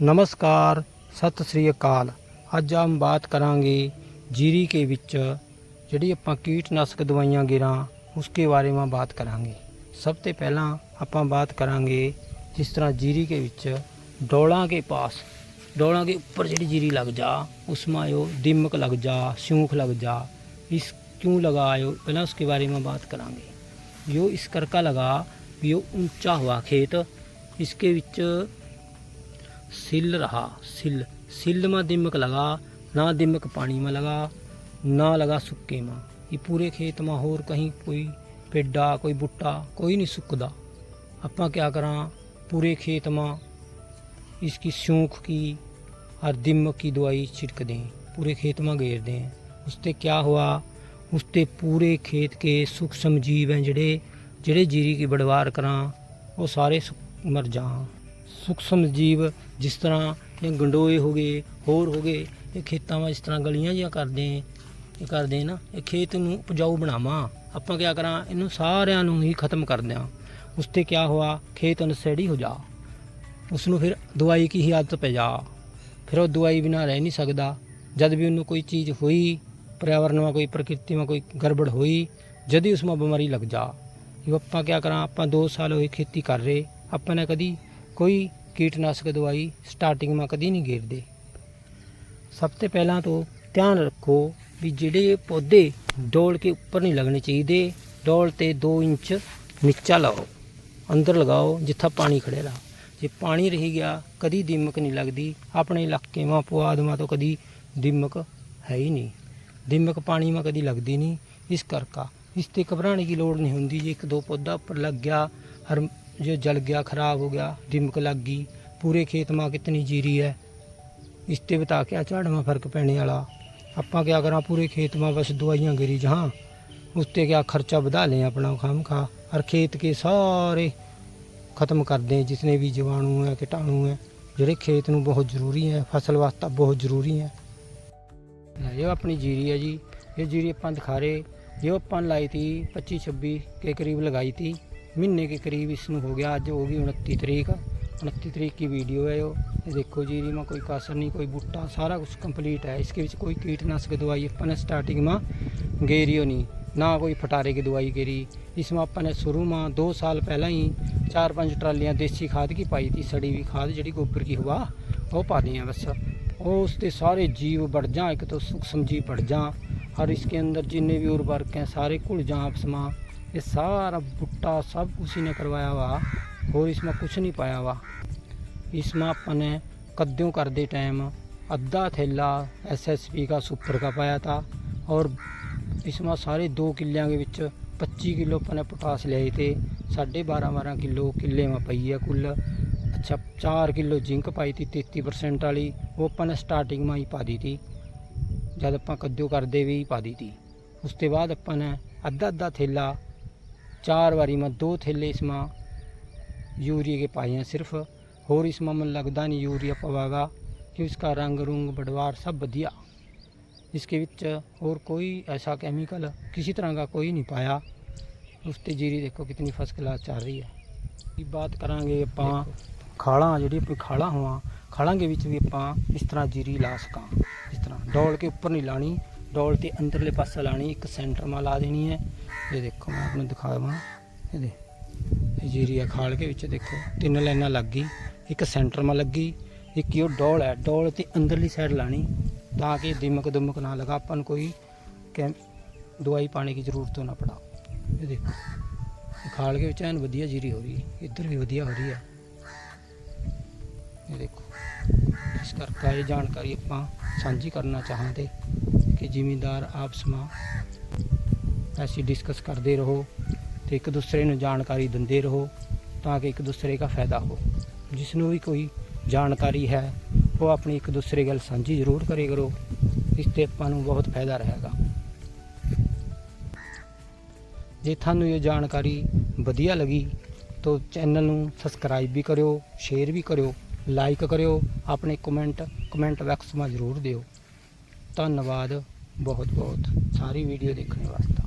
ਨਮਸਕਾਰ ਸਤਿ ਸ੍ਰੀ ਅਕਾਲ ਅੱਜ ਹਮ ਬਾਤ ਕਰਾਂਗੇ ਜੀਰੀ ਕੇ ਵਿੱਚ ਜਿਹੜੀ ਆਪਾਂ ਕੀਟਨਾਸ਼ਕ ਦਵਾਈਆਂ ਗਿਰਾਂ ਉਸਕੇ ਬਾਰੇ ਮੈਂ ਬਾਤ ਕਰਾਂਗੇ ਸਭ ਤੋਂ ਪਹਿਲਾਂ ਆਪਾਂ ਬਾਤ ਕਰਾਂਗੇ ਜਿਸ ਤਰ੍ਹਾਂ ਜੀਰੀ ਕੇ ਵਿੱਚ ਡੋਲਾਂ ਕੇ ਪਾਸ डोला के ऊपर जड़ी जीरी लग जा उसमें यो दिमक लग जा सूख लग जा इस क्यों लगा यो पहले उसके बारे में बात करांगे यो इस करका लगा भी यो ऊंचा हुआ खेत इसके विच सिल रहा सिल सिल में दिमक लगा ना दिमक पानी में लगा ना लगा सुक्के में ये पूरे खेत में होर कहीं कोई पेडा कोई बुट्टा कोई नहीं सुकदा ਆਪਾਂ क्या करा पूरे खेत में इसकी सूख की और दिमक की दवाई छिड़क दें पूरे खेत में घेर दें उससे क्या हुआ उससे पूरे खेत के सूक्ष्म जीव हैं ਜਿਹੜੇ ਜਿਹੜੇ ਜੀਰੀ ਕੀ ਬੜਵਾਰ ਕਰਾਂ ਉਹ ਸਾਰੇ ਸੁੱਕ- ਮਰ ਜਾਣ ਸੂਖਸ਼ਮ ਜੀਵ ਜਿਸ ਤਰ੍ਹਾਂ ਇਹ ਗੰਡੋਏ ਹੋ ਗਏ ਹੋਰ ਹੋ ਗਏ ਇਹ ਖੇਤਾਂ ਵਿੱਚ ਇਸ ਤਰ੍ਹਾਂ ਗਲੀਆਂ ਜਿਹੀਆਂ ਕਰਦੇ ਇਹ ਕਰਦੇ ਨਾ ਇਹ ਖੇਤ ਨੂੰ ਉਪਜਾਊ ਬਣਾਵਾਂ ਆਪਾਂ ਕੀ ਕਰਾਂ ਇਹਨੂੰ ਸਾਰਿਆਂ ਨੂੰ ਹੀ ਖਤਮ ਕਰ ਦਿਆਂ ਉਸ ਤੇ ਕੀ ਹੋਆ ਖੇਤ ਅਨਸੈੜੀ ਹੋ ਜਾ ਉਸ ਨੂੰ ਫਿਰ ਦਵਾਈ ਕੀ ਹੀ ਆਦਤ ਪੈ ਜਾ ਫਿਰ ਉਹ ਦਵਾਈ ਬਿਨਾ ਰਹਿ ਨਹੀਂ ਸਕਦਾ ਜਦ ਵੀ ਉਹਨੂੰ ਕੋਈ ਚੀਜ਼ ਹੋਈ पर्यावरण में कोई प्रकृति में कोई गड़बड़ हुई जदि उसमें बीमारी लग जा ਇਹ ਆਪਾਂ ਕੀ ਕਰਾਂ ਆਪਾਂ 2 ਸਾਲ ਹੋਏ ਖੇਤੀ ਕਰ ਰਹੇ ਆਪਾਂ ਨੇ ਕਦੀ ਕੋਈ ਕੀਟਨਾਸ਼ਕ ਦਵਾਈ ਸਟਾਰਟਿੰਗ ਮਾ ਕਦੀ ਨਹੀਂ ਗੇਰਦੇ। ਸਭ ਤੋਂ ਪਹਿਲਾਂ ਤੋਂ ਧਿਆਨ ਰੱਖੋ ਵੀ ਜਿਹੜੇ ਪੌਦੇ ਡੋਲ ਕੇ ਉੱਪਰ ਨਹੀਂ ਲੱਗਣੇ ਚਾਹੀਦੇ, ਡੋਲ ਤੇ 2 ਇੰਚ ਨੀਚਾ ਲਾਓ, ਅੰਦਰ ਲਗਾਓ, ਜਿੱਥਾ ਪਾਣੀ ਖੜੇ ਖੜੇਗਾ ਜੇ ਪਾਣੀ ਰਹੀ ਗਿਆ, ਕਦੀ ਦਿਮਕ ਨਹੀਂ ਲੱਗਦੀ, ਆਪਣੇ ਇਲਾਕੇ ਮਾ ਪੁਆਦਮਾ ਤੋਂ ਕਦੀ ਦਿਮਕ ਹੈ ਹੀ ਨਹੀਂ। ਦਿਮਕ ਪਾਣੀ ਮਾ ਕਦੀ ਲੱਗਦੀ ਨਹੀਂ। ਇਸ ਕਰਕਾ ਇਸ ਤੇ ਘਬਰਾਣੇ ਦੀ ਲੋੜ ਨਹੀਂ ਹੁੰਦੀ, ਜੇ ਇੱਕ ਦੋ ਪੌਦਾ ਉੱਪਰ ਲੱਗ ਗਿਆ, ਹਰ जो जल गया खराब हो गया दिमक लग गई पूरे खेत में कितनी जीरी है इस ते बता क्या झाड़ में फर्क पैने वाला ਆਪਾਂ क्या करा पूरे खेत में बस दवाइयाँ गिरी जहाँ उस ते क्या खर्चा बढ़ा लें अपना खाम खा और खेत के सारे खत्म कर दें जितने भी जीवाणु हैं कीटाणु हैं ਜਿਹੜੇ ਖੇਤ ਨੂੰ ਬਹੁਤ ਜ਼ਰੂਰੀ ਹੈ ਫਸਲ ਵਾਸਤੇ ਬਹੁਤ ਜ਼ਰੂਰੀ ਹੈ ਇਹ ਆਪਣੀ ਜੀਰੀ ਹੈ ਜੀ ਇਹ ਜੀਰੀ ਆਪਾਂ ਦਿਖਾ ਰਹੇ ਇਹ ਆਪਾਂ ਨੇ ਲਾਈ ਤੀ 25 26 के करीब लगाई थी महीने के करीब इसमें हो गया आज हो गई उनतीस तरीक उनतीस तरीक की वीडियो है वो ये देखो जीरी में कोई कासर नहीं कोई बूटा सारा कुछ कंप्लीट है इसके बीच कोई कीटनाशक दवाई अपन स्टार्टिंग में गेरियो नहीं ना कोई फटारे की दवाई गेरी इसमें अपन ने शुरू में दो साल पहले ही चार पाँच ट्रालियाँ देसी खाद की पाई थी सड़ी हुई खाद जी गोबर की हुआ वो पा दी बस और उसके सारे जीव बढ़ जाँ एक तो सूक्ष्म जीव बढ़ जाँ और इसके अंदर जितने भी उर्वरक हैं सारे कुल जाँ आपस में ये सारा भुट्टा सब उसी ने करवाया हुआ और इसमें कुछ नहीं पाया हुआ इसमें अपने कद्यों करते टाइम अद्धा थैला एसएसपी का सुपर का पाया था और इसमें सारे दो किलियां के विच 25 किलो अपने पोटास ले थे साढ़े बारह बारह किलो किले में पई है कुल अच्छा चार किलो जिंक पाई थी तेती परसेंट वाली वो अपन ने स्टार्टिंग में ही पा दी थी जब ਆਪਾਂ ਕੱਦੂ ਕਰਦੇ ਵੀ ਪਾ ਦੀ ਤੀ ਉਸ ਤੋਂ ਬਾਅਦ ਆਪਾਂ ਨੇ ਅੱਧਾ ਅੱਧਾ ਥੈਲਾ ਚਾਰ ਵਾਰੀ ਮੈਂ ਦੋ ਥੈਲੇ ਇਸਮਾ यूरिया के पाए हैं सिर्फ और इसमें मन लगता नहीं यूरिया पवागा कि उसका रंग रुंग बड़वार सब बढ़िया इसके विच और कोई ऐसा केमिकल किसी तरह का कोई नहीं पाया उस ते जीरी देखो कितनी फर्स्ट क्लास चल रही है ਇਹ ਬਾਤ ਕਰਾਂਗੇ ਆਪਾਂ ਖਾਲਾਂ ਜਿਹੜੀ ਆਪਣੀ ਖਾਲਾਂ ਹੋਵਾਂ ਖਾਲਾਂ ਦੇ ਵਿੱਚ ਵੀ ਆਪਾਂ ਇਸ ਤਰ੍ਹਾਂ ਜੀਰੀ ਲਾ ਸਕਾਂ ਇਸ ਤਰ੍ਹਾਂ ਡੋਲ ਕੇ ਉੱਪਰ ਨਹੀਂ ਲਾਣੀ ਡੋਲ ਤੇ ਅੰਦਰਲੇ ਪਾਸੇ ਲਾਣੀ, ਇੱਕ ਸੈਂਟਰ ਮਾ ਲਾ ਦੇਣੀ ਹੈ। ਇਹ ਦੇਖੋ, ਮੈਂ ਤੁਹਾਨੂੰ ਦਿਖਾਵਾਂ। ਇਹ ਦੇ ਜੀਰੀ ਹੈ ਖਾਲ ਕੇ ਵਿੱਚ ਦੇਖੋ, ਤਿੰਨ ਲਾਈਨਾਂ ਲੱਗ ਗਈ। ਇੱਕ ਸੈਂਟਰ ਮਾ ਲੱਗੀ, ਇੱਕ ਇਹ ਡੋਲ ਹੈ। ਡੋਲ ਤੇ ਅੰਦਰਲੀ ਸਾਈਡ ਲਾਣੀ, ਤਾਂ ਕਿ ਦਿਮਕ ਦੁਮਕ ਨਾ ਲਗਾ। ਆਪਾਂ ਨੂੰ ਕੋਈ ਕੈਮ, ਦਵਾਈ ਪਾਣੀ ਦੀ ਜ਼ਰੂਰਤ ਨਾ ਪੜਾ ਇਹ ਦੇਖੋ, ਇਹ ਖਾਲ ਕੇ ਵਿੱਚ ਐਨ ਵਧੀਆ ਜੀਰੀ ਹੋ ਰਹੀ ਹੈ। ਇੱਧਰ ਵੀ ਵਧੀਆ ਹੋ ਰਹੀ ਹੈ। ਇਹ ਦੇਖੋ, ਇਸ ਕਰਕੇ ਇਹ ਜਾਣਕਾਰੀ ਆਪਾਂ ਸਾਂਝੀ ਕਰਨਾ ਚਾਹਾਂਗੇ। ਕਿ ਜ਼ਿਮੀਂਦਾਰ ਆਪਸ ਵਿੱਚ ਐਸੀ ਡਿਸਕਸ ਕਰਦੇ ਰਹੋ ਤੇ ਇੱਕ ਦੂਸਰੇ ਨੂੰ ਜਾਣਕਾਰੀ ਦਿੰਦੇ ਰਹੋ ਤਾਂ ਕਿ ਇੱਕ ਦੂਸਰੇ ਦਾ ਫਾਇਦਾ ਹੋ। ਜਿਸ ਨੂੰ ਵੀ ਕੋਈ ਜਾਣਕਾਰੀ ਹੈ, ਉਹ ਆਪਣੀ ਇੱਕ ਦੂਸਰੇ ਗੱਲ ਸਾਂਝੀ ਜ਼ਰੂਰ ਕਰੇ ਕਰੋ। ਇਸ ਤੇ ਆਪਾਂ ਨੂੰ ਬਹੁਤ ਫਾਇਦਾ ਰਹੇਗਾ। ਜੇ ਤੁਹਾਨੂੰ ਇਹ ਜਾਣਕਾਰੀ ਵਧੀਆ ਲੱਗੀ, ਤਾਂ ਚੈਨਲ ਨੂੰ ਸਬਸਕ੍ਰਾਈਬ ਵੀ ਕਰਿਓ ਸ਼ੇਅਰ ਵੀ ਕਰਿਓ ਲਾਈਕ ਕਰਿਓ, ਆਪਣੇ ਕਮੈਂਟ ਕਮੈਂਟ ਬਾਕਸ ਵਿੱਚ ਜ਼ਰੂਰ ਦਿਓ। ਧੰਨਵਾਦ ਬਹੁਤ ਬਹੁਤ ਸਾਰੀ ਵੀਡੀਓ ਦੇਖਣ ਵਾਸਤੇ।